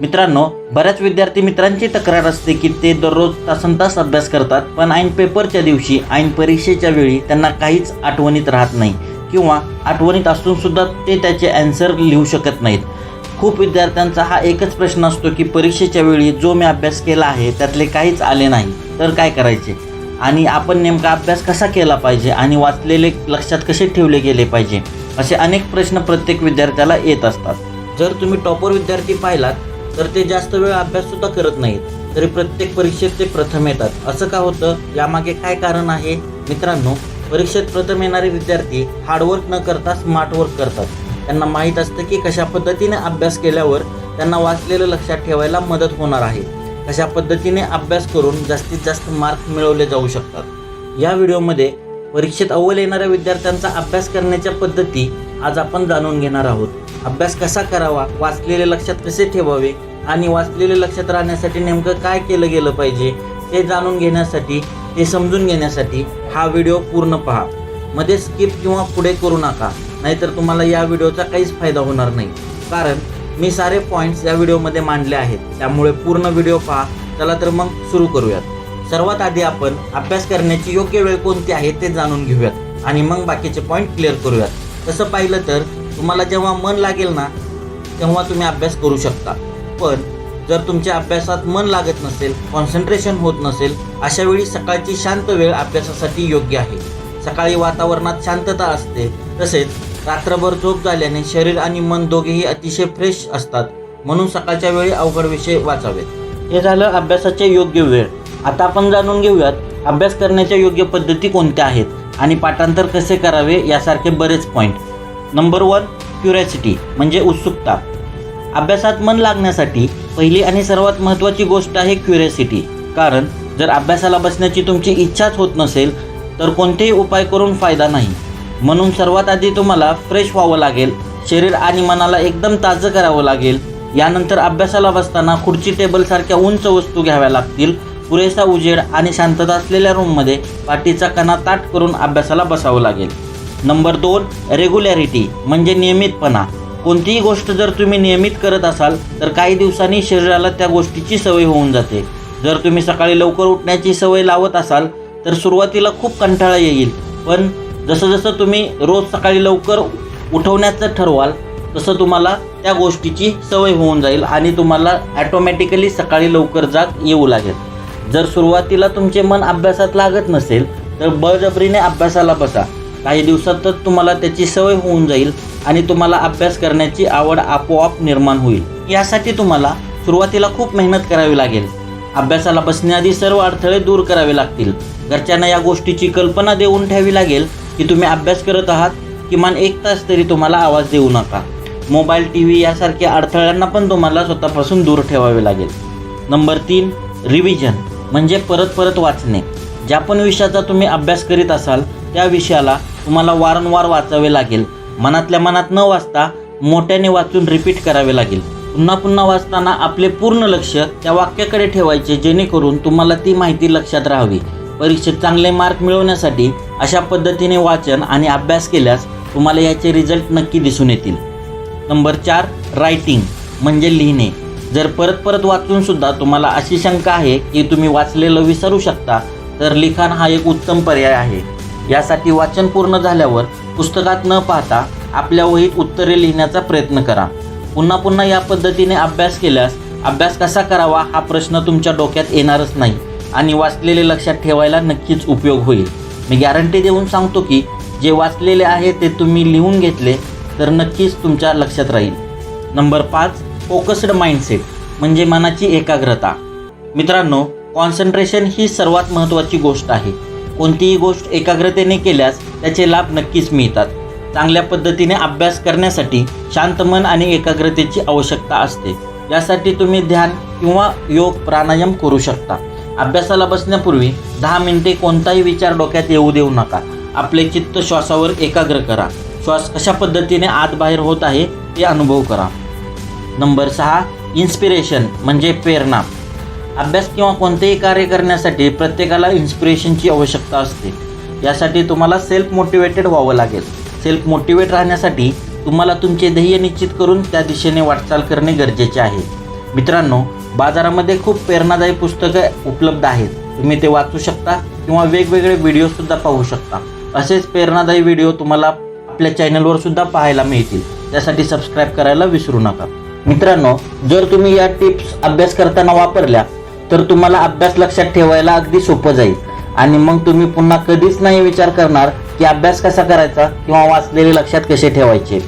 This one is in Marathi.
मित्रांनो बऱ्याच विद्यार्थी मित्रांची तक्रार असते की ते दररोज तासन तास अभ्यास करतात पण ऐन पेपरच्या दिवशी ऐन परीक्षेच्या वेळी त्यांना काहीच आठवणीत राहत नाही किंवा आठवणीत असून सुद्धा ते त्याचे ॲन्सर लिहू शकत नाहीत. खूप विद्यार्थ्यांचा हा एकच प्रश्न असतो की परीक्षेच्या वेळी जो मी अभ्यास केला आहे त्यातले काहीच आले नाही. तर काय करायचे? आणि आपण नेमका अभ्यास कसा केला पाहिजे आणि वाचलेले लक्षात कसे ठेवले गेले पाहिजे? असे अनेक प्रश्न प्रत्येक विद्यार्थ्याला येत असतात. जर तुम्ही टॉपर विद्यार्थी पाहिलात तर ते जास्त वेळ अभ्याससुद्धा करत नाहीत. तरी प्रत्येक परीक्षेत ते प्रथम येतात. असं का होतं? यामागे काय कारण आहे? मित्रांनो परीक्षेत प्रथम येणारे विद्यार्थी हार्डवर्क न करता स्मार्ट वर्क करतात. त्यांना माहीत असतं की कशा पद्धतीने अभ्यास केल्यावर त्यांना वाचलेलं लक्षात ठेवायला मदत होणार आहे. कशा पद्धतीने अभ्यास करून जास्तीत जास्त मार्क मिळवले जाऊ शकतात. या व्हिडिओमध्ये परीक्षेत अव्वल येणाऱ्या विद्यार्थ्यांचा अभ्यास करण्याच्या पद्धती आज आपण जाणून घेणार आहोत. अभ्यास कसा करावा वाचलेले लक्षात कसे ठेवावे आणि वाचलेले लक्षात राहण्यासाठी नेमकं काय केलं गेलं पाहिजे ते जाणून घेण्यासाठी ते समजून घेण्यासाठी हा व्हिडिओ पूर्ण पहा. मध्ये स्किप किंवा पुढे करू नका नाहीतर तुम्हाला या व्हिडिओचा काहीच फायदा होणार नाही. कारण मी सारे पॉईंट्स या व्हिडिओमध्ये मांडले आहेत. त्यामुळे पूर्ण व्हिडिओ पहा. चला तर मग सुरू करूयात. सर्वात आधी आपण अभ्यास करण्याची योग्य वेळ कोणती आहे ते जाणून घेऊयात. आणि मग बाकीचे पॉईंट क्लिअर करूयात. तसं पाहिलं तर तुम्हाला जेव्हा मन लागेल ना तेव्हा तुम्ही अभ्यास करू शकता. पण जर तुमच्या अभ्यासात मन लागत नसेल कॉन्सन्ट्रेशन होत नसेल अशा वेळी सकाळची शांत वेळ अभ्यासासाठी योग्य आहे. सकाळी वातावरणात शांतता असते. तसेच रात्रभर झोप झाल्याने शरीर आणि मन दोघेही अतिशय फ्रेश असतात. म्हणून सकाळच्या वेळी अवघड विषय वाचावेत. हे झालं अभ्यासाचे योग्य वेळ. आता आपण जाणून घेऊयात अभ्यास करण्याच्या योग्य पद्धती कोणत्या आहेत? आणि पाठांतर कसे करावे यासारखे बरेच पॉईंट नंबर वन क्युरॅसिटी म्हणजे उत्सुकता. अभ्यासात मन लागण्यासाठी पहिली आणि सर्वात महत्त्वाची गोष्ट आहे क्युरॅसिटी कारण जर अभ्यासाला बसण्याची तुमची इच्छाच होत नसेल तर कोणतेही उपाय करून फायदा नाही. म्हणून सर्वात आधी तुम्हाला फ्रेश व्हावं लागेल शरीर आणि मनाला एकदम ताजं करावं लागेल. यानंतर अभ्यासाला बसताना खुर्ची टेबलसारख्या उंच वस्तू घ्याव्या लागतील. पुरेसा उजेड आणि शांतता असलेल्या रूममध्ये पाठीचा कणा ताट करून अभ्यासाला बसावं लागेल. नंबर दोन रेग्युलॅरिटी म्हणजे नियमितपणा. कोणतीही गोष्ट जर तुम्ही नियमित करत असाल तर काही दिवसांनी शरीराला त्या गोष्टीची सवय होऊन जाते. जर तुम्ही सकाळी लवकर उठण्याची सवय लावत असाल तर सुरुवातीला खूप कंटाळा येईल. पण जसं जसं तुम्ही रोज सकाळी लवकर उठवण्याचं ठरवाल तसं तुम्हाला त्या गोष्टीची सवय होऊन जाईल आणि तुम्हाला ॲटोमॅटिकली सकाळी लवकर जाग येऊ लागेल. जर सुरुवातीला तुमचे मन अभ्यासात लागत नसेल तर बळजबरीने अभ्यासाला बसा. काही दिवसातच तुम्हाला त्याची सवय होऊन जाईल आणि तुम्हाला अभ्यास करण्याची आवड आपोआप निर्माण होईल. यासाठी तुम्हाला सुरुवातीला खूप मेहनत करावी लागेल. अभ्यासाला बसण्याआधी सर्व अडथळे दूर करावे लागतील. घरच्यांना या गोष्टीची कल्पना देऊन ठेवावी लागेल की तुम्ही अभ्यास करत आहात किमान एक तास तरी तुम्हाला आवाज देऊ नका. मोबाईल टी व्ही यासारख्या अडथळ्यांना पण तुम्हाला स्वतःपासून दूर ठेवावे लागेल. नंबर तीन रिव्हिजन. म्हणजे परत परत वाचणे. ज्या पण विषयाचा तुम्ही अभ्यास करीत असाल त्या विषयाला तुम्हाला वारंवार वाचावे लागेल. मनातल्या मनात न वाचता मोठ्याने वाचून रिपीट करावे लागेल. पुन्हा पुन्हा वाचताना आपले पूर्ण लक्ष त्या वाक्याकडे ठेवायचे जेणेकरून तुम्हाला ती माहिती लक्षात राहावी. परीक्षेत चांगले मार्क मिळवण्यासाठी अशा पद्धतीने वाचन आणि अभ्यास केल्यास तुम्हाला याचे रिझल्ट नक्की दिसून येतील. नंबर चार रायटिंग म्हणजे लिहिणे. जर परत परत वाचून सुद्धा तुम्हाला अशी शंका आहे की तुम्ही वाचलेलं विसरू शकता तर लिखाण हा एक उत्तम पर्याय आहे. यासाठी वाचन पूर्ण झाल्यावर पुस्तकात न पाहता आपल्या वहीत उत्तरे लिहिण्याचा प्रयत्न करा. पुन्हा पुन्हा या पद्धतीने अभ्यास केल्यास अभ्यास कसा करावा हा प्रश्न तुमच्या डोक्यात येणारच नाही आणि वाचलेले लक्षात ठेवायला नक्कीच उपयोग होईल. मी गॅरंटी देऊन सांगतो की जे वाचलेले आहे ते तुम्ही लिहून घेतले तर नक्कीच तुमच्या लक्षात राहील. नंबर पाच फोकस्ड माइंडसेट म्हणजे मनाची एकाग्रता. मित्रांनो कॉन्सन्ट्रेशन ही सर्वात महत्त्वाची गोष्ट आहे. कोणतीही गोष्ट एकाग्रतेने केल्यास त्याचे लाभ नक्कीच मिळतात. चांगल्या पद्धतीने अभ्यास करण्यासाठी शांत मन आणि एकाग्रतेची आवश्यकता असते. यासाठी तुम्ही ध्यान किंवा योग प्राणायाम करू शकता. अभ्यासाला बसण्यापूर्वी दहा मिनिटे कोणताही विचार डोक्यात येऊ देऊ नका. आपले चित्त श्वासावर एकाग्र करा. श्वास कशा पद्धतीने आत बाहेर होत आहे ते अनुभव करा. नंबर सहा इन्स्पिरेशन म्हणजे प्रेरणा. अभ्यास किंवा कोणतेही कार्य करण्यासाठी प्रत्येकाला इन्स्पिरेशनची आवश्यकता असते. यासाठी तुम्हाला सेल्फ मोटिवेटेड व्हावं लागेल. सेल्फ मोटिवेट राहण्यासाठी तुम्हाला तुमचे ध्येय निश्चित करून त्या दिशेने वाटचाल करणे गरजेचे आहे. मित्रांनो बाजारामध्ये खूप प्रेरणादायी पुस्तकं उपलब्ध आहेत. तुम्ही ते वाचू शकता किंवा वेगवेगळे व्हिडिओसुद्धा पाहू शकता. असेच प्रेरणादायी व्हिडिओ तुम्हाला आपल्या चॅनलवर सुद्धा पाहायला मिळतील. त्यासाठी सबस्क्राईब करायला विसरू नका. मित्रांनो जर तुम्ही या टिप्स अभ्यास करताना वापरल्या तर तुम्हाला अभ्यास लक्षात ठेवायला अगदी सोपं जाईल. आणि मग तुम्ही पुन्हा कधीच नाही विचार करणार की अभ्यास कसा करायचा किंवा वाचलेले लक्षात कसे ठेवायचे.